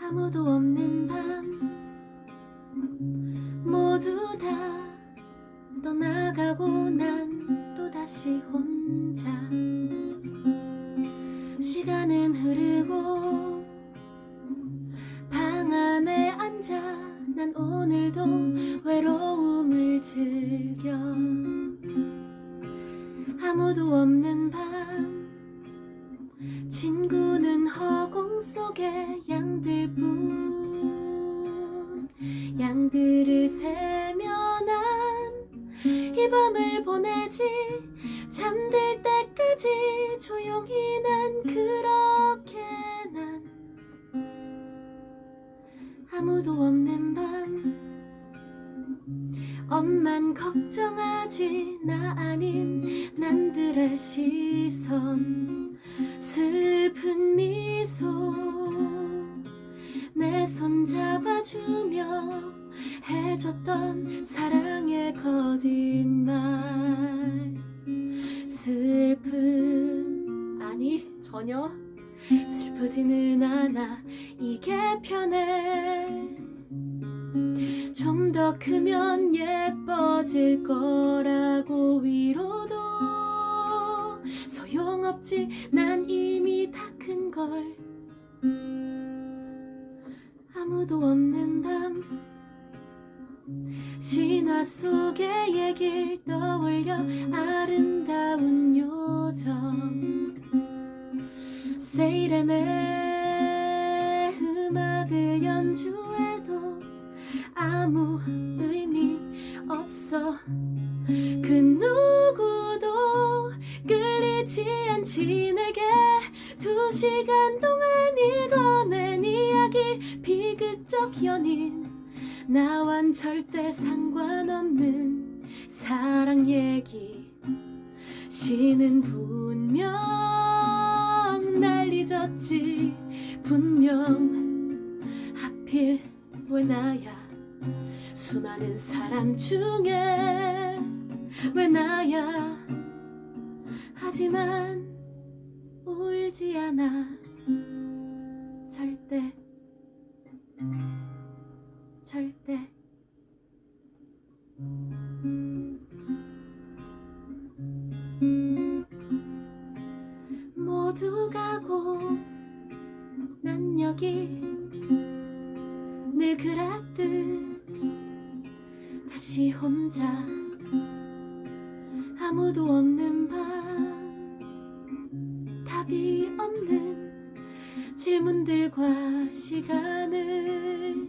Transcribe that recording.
아무도 없는 밤 모두 다 떠나가고 난 또 다시 혼자. 시간은 흐르고 방 안에 앉아. 난 오늘도 외로움을 즐겨 아무도 없는 밤 친구는 허공 속의 양들뿐. 양들을 난이 밤을 보내지 잠들 때까지 조용히 난 그렇게 난 아무도 없는 밤 엄만 걱정하지 나 아닌 남들의 시선. 슬픈 미소 내 손 잡아주며 해줬던 사랑의 거짓말. 슬픔 아니 전혀 슬프지는 않아. 이게 편해 크면 예뻐질 거라고 위로도 소용없지. 난 이미 다 큰 걸. 아무도 없는 밤 신화 속의 얘길 떠올려 아름다운 요정. 세이렌의 음악을 연주해 없어. 그 누구도 끌리지 않지. 내게 두 시간 동안 읽어낸 이야기. 비극적 연인. 나완 절대 상관없는 사랑 얘기. 시는 분명 날 잊었지. 분명 하필 왜 나야 수많은 사람 중에 왜 나야? 하지만 울지 않아. 절대 절대. 모두 가고 난 여기 늘 그랬듯 다시 혼자 아무도 없는 밤 답이 없는 질문들과 시간을